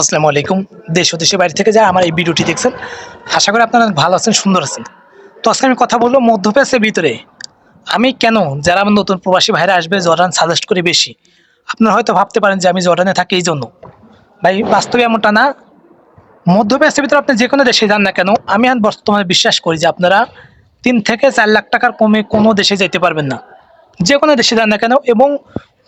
আসসালামু আলাইকুম। দেশ ও দেশের বাইরে থেকে যারা আমার এই ভিডিওটি দেখছেন, আশা করি আপনারা ভালো আছেন, সুন্দর আছেন। তো আজকে আমি কথা বলব মধ্যপ্রাচ্যের ভিতরে। আমি কেন, যারা আমার নতুন প্রবাসী ভাইরা আসবে, জর্ডান সাজেস্ট করি বেশি? আপনারা হয়তো ভাবতে পারেন যে আমি জর্ডানে থাকি এই জন্য। ভাই, বাস্তবে এমনটা না। মধ্যপ্রাচ্যের ভিতরে আপনি যে কোনো দেশে যান না কেন, আমি এখন বর্তমানে বিশ্বাস করি যে আপনারা তিন থেকে চার লাখ টাকার কমে কোনো দেশে যেতে পারবেন না। যে কোনো দেশে যান না কেন, এবং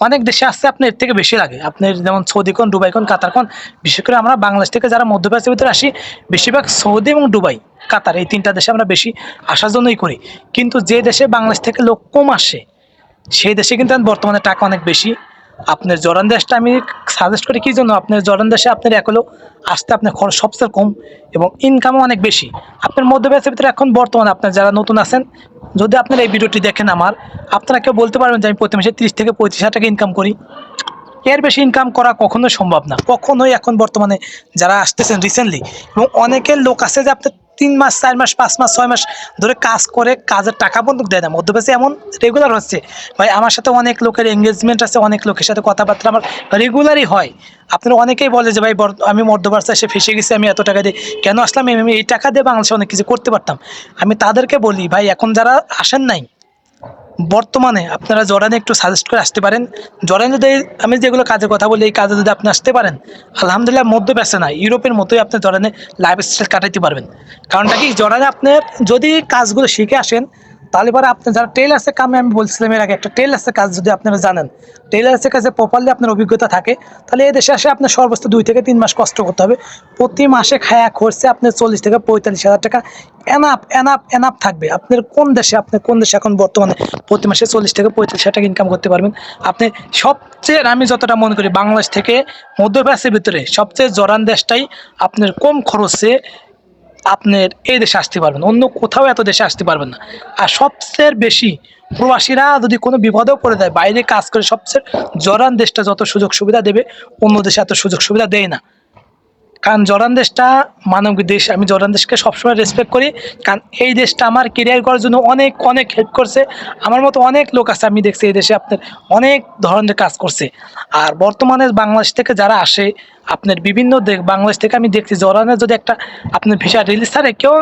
অনেক দেশে আসছে আপনার এর থেকে বেশি লাগে। আপনার যেমন সৌদি কোন, দুবাই কোন, কাতার কোন, বিশেষ করে আমরা বাংলাদেশ থেকে যারা মধ্যপ্রাচ্যের ভিতরে আসি, বেশিরভাগ সৌদি এবং দুবাই, কাতার এই তিনটা দেশে আমরা বেশি আসার জন্যই করি। কিন্তু যে দেশে বাংলাদেশ থেকে লোক কম আসে, সেই দেশে কিন্তু বর্তমানে টাকা অনেক বেশি। আপনার জরান দেশটা আমি সাজেস্ট করি কী জন্য? আপনার জরান দেশে আপনার একলো আসতে আপনার খরচ সবচেয়ে কম এবং ইনকামও অনেক বেশি। আপনার মধ্যপ্রাচ্যের ভিতরে এখন বর্তমানে আপনার যারা নতুন আছেন যদি আপনারা এই ভিডিওটি দেখেন আমার, আপনারা কেউ বলতে পারবেন যে আমি প্রতি মাসে তিরিশ থেকে পঁয়ত্রিশ হাজার টাকা ইনকাম করি। এর বেশি ইনকাম করা কখনোই সম্ভব না। কখনোই এখন বর্তমানে যারা আসতেছেন রিসেন্টলি এবং অনেকের লোক আছে যে আপনার তিন মাস, চার মাস, পাঁচ মাস, ছয় মাস ধরে কাজ করে কাজের টাকা বন্ধুক দেয় না। মধ্যপ্রাচ্যে এমন রেগুলার হচ্ছে। ভাই, আমার সাথে অনেক লোকের এঙ্গেজমেন্ট আছে, অনেক লোকের সাথে কথাবার্তা আমার রেগুলারই হয়। আপনারা অনেকেই বলে যে, ভাই আমি মধ্যপ্রাচ্যে এসে ফেসে গেছি, আমি এত টাকা দিয়ে কেন আসলাম? আমি এই টাকা দিয়ে বাংলাদেশে অনেক কিছু করতে পারতাম। আমি তাদেরকে বলি, ভাই, এখন যারা আসেন নাই বর্তমানে আপনারা জর্ডানে একটু সাজেস্ট করে আসতে পারেন। জর্ডানে যদি আমি যেগুলো কাজের কথা বলি, এই কাজে যদি আপনি আসতে পারেন, আলহামদুলিল্লাহ মধ্য ব্যস্ত না, ইউরোপের মতোই আপনি জর্ডানে লাইফ স্টাইল কাটাইতে পারবেন। কারণটা কি? জর্ডানে আপনার যদি কাজগুলো শিখে আসেন তাহলে পরে আপনি যারা টেলার্সের কামে আমি বলছিলাম এর আগে, একটা টেলার্সের কাজ যদি আপনারা জানেন টেলার্সের কাজে প্রপারলি আপনার অভিজ্ঞতা থাকে, তাহলে এই দেশে আসে আপনার সর্বোচ্চ দুই থেকে তিন মাস কষ্ট করতে হবে। প্রতি মাসে খায়া খরচে আপনার চল্লিশ থেকে পঁয়তাল্লিশ হাজার টাকা এনাপ এনাপ এনাপ থাকবে। আপনার কোন দেশে আপনি কোন দেশে এখন বর্তমানে প্রতি মাসে চল্লিশ থেকে পঁয়তাল্লিশ হাজার টাকা ইনকাম করতে পারবেন। আপনি সবচেয়ে, আমি যতটা মনে করি, বাংলাদেশ থেকে মধ্যপ্রাচ্যের ভিতরে সবচেয়ে জরান দেশটাই আপনার কম খরচে আপনার এই দেশে আসতে পারবেন অন্য কোথাও এত দেশে আসতে পারবেন না। আর সবচেয়ে বেশি প্রবাসীরা যদি কোনো বিপদেও পড়ে দেয় বাইরে কাজ করে সবচেয়ে জরান দেশটা যত সুযোগ সুবিধা দেবে, অন্য দেশে এত সুযোগ সুবিধা দেয় না। কারণ জর্ডান দেশটা মানবিক দেশ। আমি জর্ডান দেশকে সবসময় রেসপেক্ট করি। কারণ এই দেশটা আমার কেরিয়ার করার জন্য অনেক অনেক হেল্প করছে। আমার মতো অনেক লোক আছে, আমি দেখছি এই দেশে আপনার অনেক ধরনের কাজ করছে। আর বর্তমানে বাংলাদেশ থেকে যারা আসে, আপনার বিভিন্ন দেশ, বাংলাদেশ থেকে আমি দেখছি জর্ডানের যদি একটা আপনার ভিসা রিলিজ থাকে, কেউ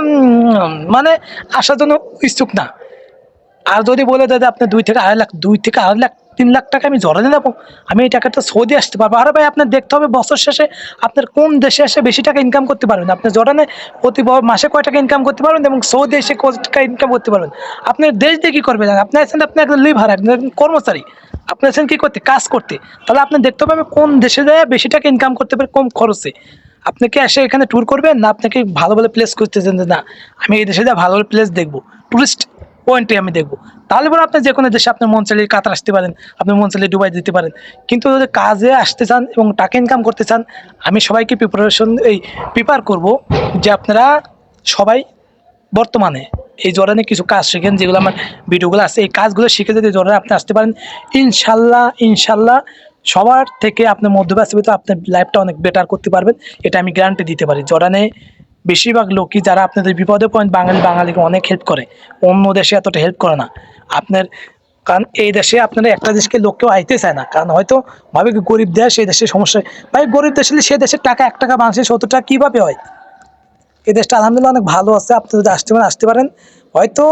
মানে আসার জন্য ইচ্ছুক না। আর যদি বলে দেয় যে আপনি দুই থেকে আড়াই লাখ, দুই থেকে আড়াই লাখ তিন লাখ টাকা আমি জড়ানে নেব। আমি এই টাকাটা সৌদি আসতে পারব। আরে ভাই, আপনার দেখতে হবে বছর শেষে আপনার কোন দেশে এসে বেশি টাকা ইনকাম করতে পারবেন। আপনি জর্ডানে প্রতি মাসে কয় টাকা ইনকাম করতে পারবেন এবং সৌদি এসে কত টাকা ইনকাম করতে পারবেন। আপনার দেশ দিয়ে কী করবেন আপনি আছেন, আপনি একজন লিভার একজন কর্মচারী। আপনি আছেন কী করতে? কাজ করতে। তাহলে আপনি দেখতে হবে আমি কোন দেশে যায় বেশি টাকা ইনকাম করতে পারি কম খরচে। আপনি কি এসে এখানে ট্যুর করবেন না আপনাকে ভালো ভালো প্লেস খুঁজতেছেন যে না, আমি এই দেশে যা ভালো ভালো প্লেস দেখব। টুরিস্ট পয়েন্টে আমি দেখব। তাহলে পরে আপনি যে কোনো দেশে আপনার মন চাইলে কাতার আসতে পারেন, আপনি মন চাইলে দুবাই দিতে পারেন। কিন্তু যদি কাজে আসতে চান এবং টাকা ইনকাম করতে চান, আমি সবাইকে প্রিপারেশন এই প্রিপার করব যে আপনারা সবাই বর্তমানে এই জর্ডানে কিছু কাজ শিখেন, যেগুলো আমার ভিডিওগুলো আছে। এই কাজগুলো শিখে যদি জর্ডানে আপনি আসতে পারেন, ইনশাল্লাহ ইনশাল্লাহ সবার থেকে আপনার ভিতরে আপনার লাইফটা অনেক বেটার করতে পারবেন। এটা আমি গ্যারান্টি দিতে পারি। জর্ডানে বেশিরভাগ লোকই যারা আপনাদের বিপদে পয়েন্ট বাঙালি, বাঙালিকে অনেক হেল্প করে। অন্য দেশে এতটা হেল্প করে না। আপনার, কারণ এই দেশে আপনারা একটা দেশকে লোক কেউ আইতে চায় না। কারণ হয়তো ভাবে কি গরিব দেশ, এই দেশের সমস্যা। ভাই, গরিব দেশ হলে সে দেশের টাকা এক টাকা বাংলাদেশে সত্তর টাকা কীভাবে হয়? এই দেশটা আলহামদুলিল্লাহ অনেক ভালো আছে। আপনি যদি আসতে পারেন আসতে পারেন। হয়তো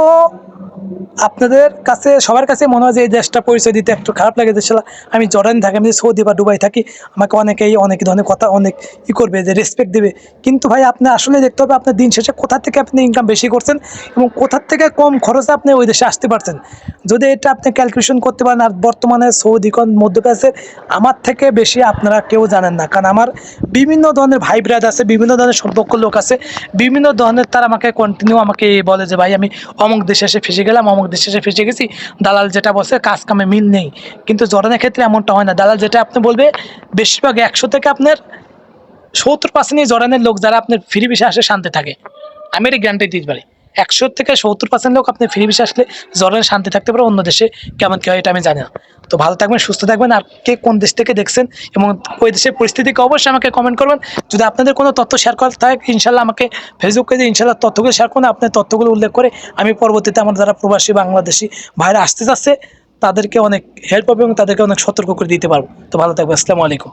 আপনাদের কাছে, সবার কাছে মনে হয় যে এই দেশটা পরিচয় দিতে একটু খারাপ লাগে দেশটা আমি জর্ডান থাকি, আমি সৌদি বা দুবাই থাকি, আমাকে অনেকেই অনেক ধরনের কথা, অনেক ই করবে, যে রেসপেক্ট দেবে। কিন্তু ভাই, আপনি আসলে দেখতে হবে আপনার দিন শেষে কোথা থেকে আপনি ইনকাম বেশি করছেন এবং কোথার থেকে কম খরচে আপনি ওই দেশে আসতে পারছেন। যদি এটা আপনি ক্যালকুলেশন করতে পারেন, আর বর্তমানে সৌদি কোন মধ্যপ্রাচ্যে, আমার থেকে বেশি আপনারা কেউ জানেন না। কারণ আমার বিভিন্ন ধরনের ভাই ব্রাদ আছে, বিভিন্ন ধরনের সম্পর্ক লোক আছে, বিভিন্ন ধরনের তারা আমাকে কন্টিনিউ আমাকে বলে যে, ভাই, আমি অমুক দেশে এসে ফেসে গেলাম, অমুক দেশে এসে ফেসে গেছি। দালাল যেটা বসে কাজ কামে মিল নেই। কিন্তু জর্ডানের ক্ষেত্রে এমনটা হয় না। দালাল যেটা আপনি বলবে, বেশিরভাগ একশো থেকে আপনার সত্তর পার্সেন্টই জর্ডানের লোক যারা আপনার ফ্রি বিষে আসে শান্তি থাকে। আমি এটা গ্যারান্টি দিতে পারি। একশো থেকে সত্তর পার্সেন্ট লোক আপনি ফ্রি বিষে আসলে জর্ডানে শান্তি থাকতে পারে অন্য দেশে কেমন কী হয় এটা আমি জানি না। তো ভালো থাকবেন, সুস্থ থাকবেন আর কে কোন দেশ থেকে দেখছেন এবং ওই দেশের পরিস্থিতিকে অবশ্যই আমাকে কমেন্ট করবেন। যদি আপনাদের কোনো তথ্য শেয়ার করার থাকে, ইনশাল্লাহ আমাকে ফেসবুক পেজে ইনশাল্লাহ তথ্যগুলো শেয়ার করুন। আপনার তথ্যগুলো উল্লেখ করে আমি পরবর্তীতে আমার যারা প্রবাসী বাংলাদেশি ভাইরা আসতে যাচ্ছে তাদেরকে অনেক হেল্প হবে এবং তাদেরকে অনেক সতর্ক করে দিতে পারব। তো ভালো থাকবে আসসালামু আলাইকুম।